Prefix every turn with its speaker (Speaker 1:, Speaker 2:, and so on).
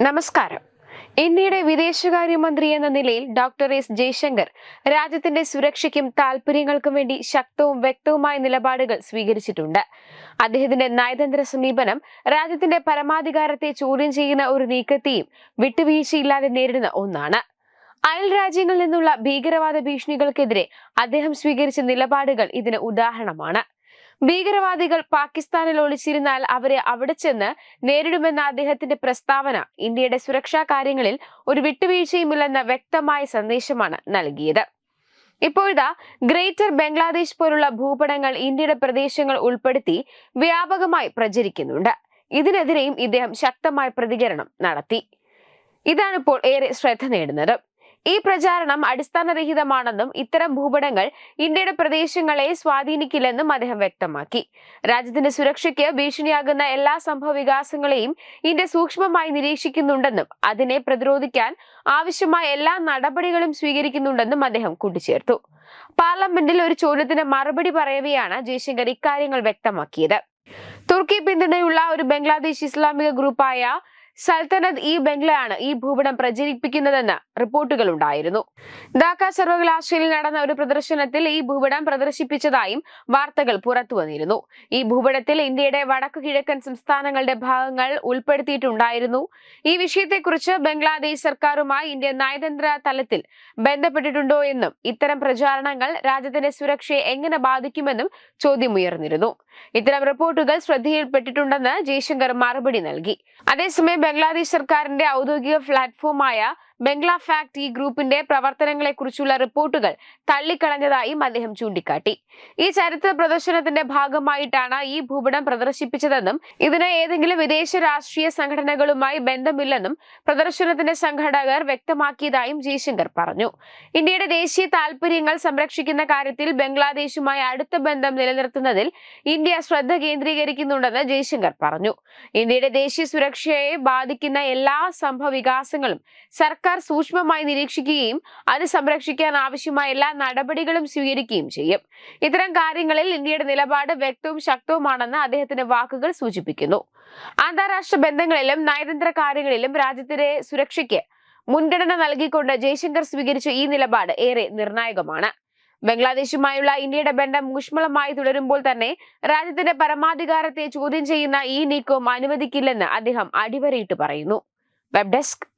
Speaker 1: നമസ്കാരം. ഇന്ത്യയുടെ വിദേശകാര്യമന്ത്രി എന്ന നിലയിൽ ഡോക്ടർ എസ് ജയശങ്കർ രാജ്യത്തിന്റെ സുരക്ഷയ്ക്കും താൽപര്യങ്ങൾക്കും വേണ്ടി ശക്തവും വ്യക്തവുമായ നിലപാടുകൾ സ്വീകരിച്ചിട്ടുണ്ട്. അദ്ദേഹത്തിന്റെ നയതന്ത്ര സമീപനം രാജ്യത്തിന്റെ പരമാധികാരത്തെ ചോദ്യം ചെയ്യുന്ന ഒരു നീക്കത്തെയും വിട്ടുവീഴ്ചയില്ലാതെ നേരിടുന്ന ഒന്നാണ്. അയൽ രാജ്യങ്ങളിൽ നിന്നുള്ള ഭീകരവാദ ഭീഷണികൾക്കെതിരെ അദ്ദേഹം സ്വീകരിച്ച നിലപാടുകൾ ഇതിന് ഉദാഹരണമാണ്. ഭീകരവാദികൾ പാകിസ്ഥാനിൽ ഒളിച്ചിരുന്നാൽ അവരെ അവിടെ ചെന്ന് നേരിടുമെന്ന അദ്ദേഹത്തിന്റെ പ്രസ്താവന ഇന്ത്യയുടെ സുരക്ഷാ കാര്യങ്ങളിൽ ഒരു വിട്ടുവീഴ്ചയുമില്ലെന്ന വ്യക്തമായ സന്ദേശമാണ് നൽകിയത്. ഇപ്പോഴിതാ ഗ്രേറ്റർ ബംഗ്ലാദേശ് പോലുള്ള ഭൂപടങ്ങൾ ഇന്ത്യയുടെ പ്രദേശങ്ങൾ ഉൾപ്പെടുത്തി വ്യാപകമായി പ്രചരിക്കുന്നുണ്ട്. ഇതിനെതിരെയും ഇദ്ദേഹം ശക്തമായ പ്രതികരണം നടത്തി. ഇതാണിപ്പോൾ ഏറെ ശ്രദ്ധ നേടുന്നത്. ഈ പ്രചാരണം അടിസ്ഥാനരഹിതമാണെന്നും ഇത്തരം ഭൂപടങ്ങൾ ഇന്ത്യയുടെ പ്രദേശങ്ങളെ സ്വാധീനിക്കില്ലെന്നും അദ്ദേഹം വ്യക്തമാക്കി. രാജ്യത്തിന്റെ സുരക്ഷയ്ക്ക് ഭീഷണിയാകുന്ന എല്ലാ സംഭവ വികാസങ്ങളെയും ഇന്ത്യ സൂക്ഷ്മമായി നിരീക്ഷിക്കുന്നുണ്ടെന്നും അതിനെ പ്രതിരോധിക്കാൻ ആവശ്യമായ എല്ലാ നടപടികളും സ്വീകരിക്കുന്നുണ്ടെന്നും അദ്ദേഹം കൂട്ടിച്ചേർത്തു. പാർലമെന്റിൽ ഒരു ചോദ്യത്തിന് മറുപടി പറയവെയാണ് ജയശങ്കർ ഇക്കാര്യങ്ങൾ വ്യക്തമാക്കിയത്. തുർക്കി പിന്തുണയുള്ള ഒരു ബംഗ്ലാദേശ് ഇസ്ലാമിക ഗ്രൂപ്പായ സൽത്തനത് ഈ ബംഗ്ലയാണ് ഈ ഭൂപടം പ്രചരിപ്പിക്കുന്നതെന്ന് റിപ്പോർട്ടുകൾ ഉണ്ടായിരുന്നു ധാക്ക സർവകലാശാലയിൽ നടന്ന ഒരു പ്രദർശനത്തിൽ ഈ ഭൂപടം പ്രദർശിപ്പിച്ചതായും വാർത്തകൾ പുറത്തുവന്നിരുന്നു ഈ ഭൂപടത്തിൽ ഇന്ത്യയുടെ വടക്കു കിഴക്കൻ സംസ്ഥാനങ്ങളുടെ ഭാഗങ്ങൾ ഉൾപ്പെടുത്തിയിട്ടുണ്ടായിരുന്നു. ഈ വിഷയത്തെക്കുറിച്ച് ബംഗ്ലാദേശ് സർക്കാരുമായി ഇന്ത്യ നയതന്ത്ര തലത്തിൽ ബന്ധപ്പെട്ടിട്ടുണ്ടോ എന്നും ഇത്തരം പ്രചാരണങ്ങൾ രാജ്യത്തിന്റെ സുരക്ഷയെ എങ്ങനെ ബാധിക്കുമെന്നും ചോദ്യമുയർന്നിരുന്നു. ഇത്തരം റിപ്പോർട്ടുകൾ ശ്രദ്ധയിൽപ്പെട്ടിട്ടുണ്ടെന്ന് ജയശങ്കർ മറുപടി നൽകി. അതേസമയം ബംഗ്ലാദേശ് സർക്കാരിന്റെ ഔദ്യോഗിക പ്ലാറ്റ്ഫോമായ ബംഗ്ലാ ഫാക്ട് ഈ ഗ്രൂപ്പിന്റെ പ്രവർത്തനങ്ങളെക്കുറിച്ചുള്ള റിപ്പോർട്ടുകൾ തള്ളിക്കളഞ്ഞതായും അദ്ദേഹം ചൂണ്ടിക്കാട്ടി. ഈ ചരിത്ര പ്രദർശനത്തിന്റെ ഭാഗമായിട്ടാണ് ഈ ഭൂപടം പ്രദർശിപ്പിച്ചതെന്നും ഇതിന് ഏതെങ്കിലും വിദേശ രാഷ്ട്രീയ സംഘടനകളുമായി ബന്ധമില്ലെന്നും പ്രദർശനത്തിന്റെ സംഘാടകർ വ്യക്തമാക്കിയതായും ജയശങ്കർ പറഞ്ഞു. ഇന്ത്യയുടെ ദേശീയ താൽപര്യങ്ങൾ സംരക്ഷിക്കുന്ന കാര്യത്തിൽ ബംഗ്ലാദേശുമായി അടുത്ത ബന്ധം നിലനിർത്തുന്നതിൽ ഇന്ത്യ ശ്രദ്ധ കേന്ദ്രീകരിക്കുന്നുണ്ടെന്ന് ജയശങ്കർ പറഞ്ഞു. ഇന്ത്യയുടെ ദേശീയ സുരക്ഷയെ ബാധിക്കുന്ന എല്ലാ സംഭവ വികാസങ്ങളും സർക്കാർ സൂക്ഷ്മമായി നിരീക്ഷിക്കുകയും അത് സംരക്ഷിക്കാൻ ആവശ്യമായ എല്ലാ നടപടികളും സ്വീകരിക്കുകയും ചെയ്യും. ഇത്തരം കാര്യങ്ങളിൽ ഇന്ത്യയുടെ നിലപാട് വ്യക്തവും ശക്തവുമാണെന്ന് അദ്ദേഹത്തിന്റെ വാക്കുകൾ സൂചിപ്പിക്കുന്നു. അന്താരാഷ്ട്ര ബന്ധങ്ങളിലും നയതന്ത്ര കാര്യങ്ങളിലും രാജ്യത്തിന്റെ സുരക്ഷയ്ക്ക് മുൻഗണന നൽകിക്കൊണ്ട് ജയശങ്കർ സ്വീകരിച്ച ഈ നിലപാട് ഏറെ നിർണായകമാണ്. ബംഗ്ലാദേശുമായുള്ള ഇന്ത്യയുടെ ബന്ധം ഊഷ്മളമായി തുടരുമ്പോൾ തന്നെ രാജ്യത്തിന്റെ പരമാധികാരത്തെ ചോദ്യം ചെയ്യുന്ന ഈ നീക്കവും അനുവദിക്കില്ലെന്ന് അദ്ദേഹം അടിവരയിട്ട് പറയുന്നു. Web desk